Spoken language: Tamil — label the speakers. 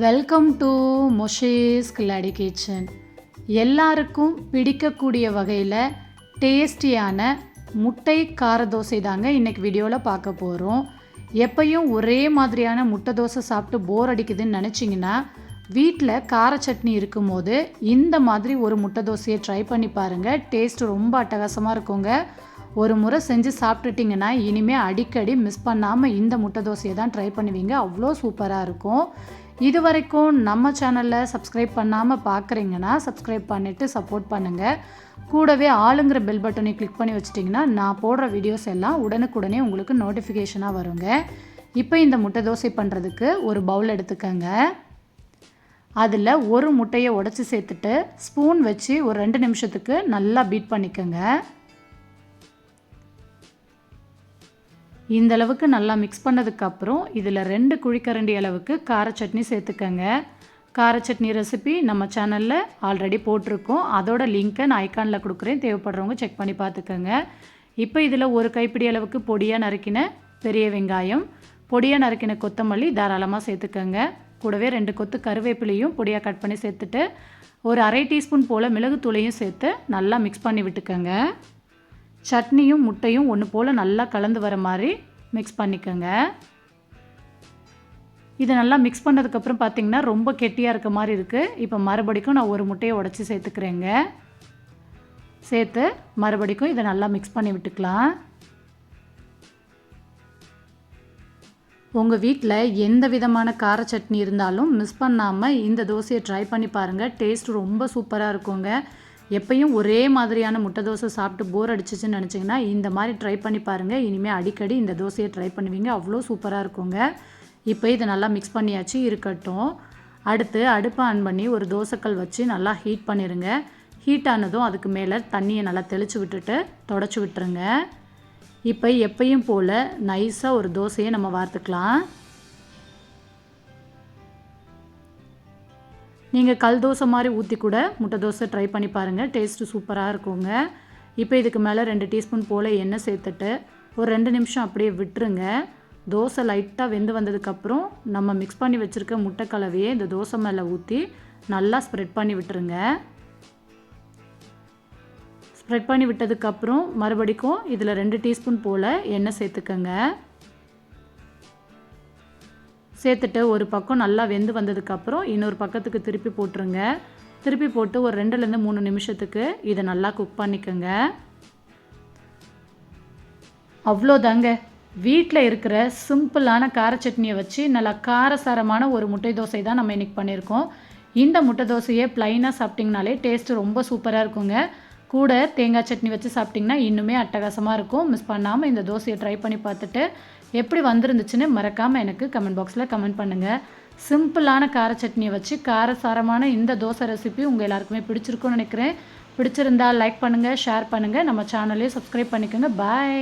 Speaker 1: வெல்கம் டு மொஷேஸ் கில்லாடி கிச்சன் எல்லாருக்கும் பிடிக்கக்கூடிய வகையில் டேஸ்டியான முட்டை கார தோசை தாங்க இன்றைக்கி வீடியோவில் பார்க்க போகிறோம் எப்பையும் ஒரே மாதிரியான முட்டை தோசை சாப்பிட்டு போர் அடிக்குதுன்னு நினச்சிங்கன்னா வீட்டில் கார சட்னி இருக்கும்போது இந்த மாதிரி ஒரு முட்டை தோசையை ட்ரை பண்ணி பாருங்கள் டேஸ்ட் ரொம்ப அட்டகாசமாக இருக்குங்க. ஒரு முறை செஞ்சு சாப்பிட்டுட்டிங்கன்னா இனிமேல் அடிக்கடி மிஸ் பண்ணாமல் இந்த முட்டை தோசையை தான் ட்ரை பண்ணுவீங்க. அவ்வளோ சூப்பராக இருக்கும். இது வரைக்கும் நம்ம சேனலில் சப்ஸ்கிரைப் பண்ணாமல் பார்க்குறீங்கன்னா சப்ஸ்கிரைப் பண்ணிவிட்டு சப்போர்ட் பண்ணுங்கள் கூடவே ஆளுங்கிற பெல் பட்டனை கிளிக் பண்ணி வச்சிட்டிங்கன்னா நான் போடுற வீடியோஸ் எல்லாம் உடனுக்குடனே உங்களுக்கு நோட்டிஃபிகேஷனாக வருங்க. இப்போ இந்த முட்டை தோசை பண்ணுறதுக்கு ஒரு பவுல் எடுத்துக்கோங்க. அதில் ஒரு முட்டையை உடச்சி சேர்த்துட்டு ஸ்பூன் வச்சு ஒரு ரெண்டு நிமிஷத்துக்கு நல்லா பீட் பண்ணிக்கோங்க. இந்த அளவுக்கு நல்லா மிக்ஸ் பண்ணதுக்கப்புறம் இதில் ரெண்டு குழிக்கரண்டி அளவுக்கு கார சட்னி சேர்த்துக்கங்க. கார சட்னி ரெசிபி நம்ம சேனலில் ஆல்ரெடி போட்டிருக்கோம். அதோட லிங்க்கை நான் ஐக்கானில் கொடுக்குறேன். தேவைப்படுறவங்க செக் பண்ணி பார்த்துக்கோங்க. இப்போ இதில் ஒரு கைப்பிடி அளவுக்கு பொடியாக நறுக்கின பெரிய வெங்காயம் பொடியாக நறுக்கின கொத்தமல்லி தாராளமாக சேர்த்துக்கோங்க. கூடவே ரெண்டு கொத்து கருவேப்பிலையும் பொடியாக கட் பண்ணி சேர்த்துட்டு ஒரு அரை டீஸ்பூன் போல் மிளகுத்தூளையும் சேர்த்து நல்லா மிக்ஸ் பண்ணி விட்டுக்கோங்க. சட்னியும் முட்டையும் ஒன்று போல் நல்லா கலந்து வர மாதிரி மிக்ஸ் பண்ணிக்கோங்க. இதை நல்லா மிக்ஸ் பண்ணதுக்கப்புறம் பார்த்திங்கன்னா ரொம்ப கெட்டியாக இருக்க மாதிரி இருக்குது இப்போ மறுபடிக்கும் நான் ஒரு முட்டையை உடச்சி சேர்த்துக்கிறேங்க. சேர்த்து மறுபடிக்கும் இதை நல்லா மிக்ஸ் பண்ணி விட்டுக்கலாம். உங்கள் வீட்டில் எந்த விதமான கார சட்னி இருந்தாலும் மிஸ் பண்ணாமல் இந்த தோசையை ட்ரை பண்ணி பாருங்கள் டேஸ்ட் ரொம்ப சூப்பராக இருக்குங்க. எப்பயும் ஒரே மாதிரியான முட்டை தோசை சாப்பிட்டு போர் அடிச்சிச்சுன்னு நினச்சிங்கன்னா இந்த மாதிரி ட்ரை பண்ணி பாருங்கள் இனிமேல் அடிக்கடி இந்த தோசையை ட்ரை பண்ணுவீங்க. அவ்வளோ சூப்பராக இருக்குங்க. இப்போ இதை நல்லா மிக்ஸ் பண்ணியாச்சு இருக்கட்டும். அடுத்து அடுப்பை ஆன் பண்ணி ஒரு தோசைக்கல் வச்சு நல்லா ஹீட் பண்ணிடுங்க ஹீட் ஆனதும் அதுக்கு மேலே தண்ணியை நல்லா தெளித்து விட்டுட்டு தொடச்சி விட்டுருங்க. இப்போ எப்பையும் போல் நைஸாக ஒரு தோசையை நம்ம வார்த்துக்கலாம் நீங்கள் கல் தோசை மாதிரி ஊற்றி கூட முட்டை தோசை ட்ரை பண்ணி பாருங்கள் டேஸ்ட்டு சூப்பராக இருக்குங்க. இப்போ இதுக்கு மேலே ரெண்டு டீஸ்பூன் போல் எண்ணெய் சேர்த்துட்டு ஒரு ரெண்டு நிமிஷம் அப்படியே விட்டுருங்க. தோசை லைட்டாக வெந்து வந்ததுக்கப்புறம் நம்ம மிக்ஸ் பண்ணி வச்சுருக்க முட்டை கலவையை இந்த தோசை மேலே ஊற்றி நல்லா ஸ்ப்ரெட் பண்ணி விட்டுருங்க. ஸ்ப்ரெட் பண்ணி விட்டதுக்கப்புறம் மறுபடிக்கும் இதில் ரெண்டு டீஸ்பூன் போல் எண்ணெய் சேர்த்துக்கங்க. சேர்த்துட்டு ஒரு பக்கம் நல்லா வெந்து வந்ததுக்கப்புறம் இன்னொரு பக்கத்துக்கு திருப்பி போட்டுருங்க. திருப்பி போட்டு ஒரு ரெண்டுலேருந்து மூணு நிமிஷத்துக்கு இதை நல்லா குக் பண்ணிக்கோங்க. அவ்வளோதாங்க. வீட்டில் இருக்கிற சிம்பிளான கார சட்னியை வச்சு நல்லா காரசாரமான ஒரு முட்டை தோசை தான் நம்ம இன்றைக்கி பண்ணியிருக்கோம். இந்த முட்டை தோசையை ப்ளைனாக சாப்பிட்டிங்கனாலே டேஸ்ட்டு ரொம்ப சூப்பராக இருக்குங்க. கூட தேங்காய் சட்னி வச்சு சாப்பிட்டிங்கன்னா இன்னுமே அட்டகாசமாக இருக்கும். மிஸ் பண்ணாமல் இந்த தோசையை ட்ரை பண்ணி பார்த்துட்டு எப்படி வந்திருந்துச்சுன்னு மறக்காமல் எனக்கு கமெண்ட் பாக்ஸில் கமெண்ட் பண்ணுங்கள் சிம்பிளான கார சட்னியை வச்சு காரசாரமான இந்த தோசை ரெசிபி உங்கள் எல்லாருக்குமே பிடிச்சிருக்கும்னு நினைக்கிறேன். பிடிச்சிருந்தா லைக் பண்ணுங்கள் ஷேர் பண்ணுங்கள் நம்ம சேனலையும் சப்ஸ்கிரைப் பண்ணிக்கோங்க. பாய்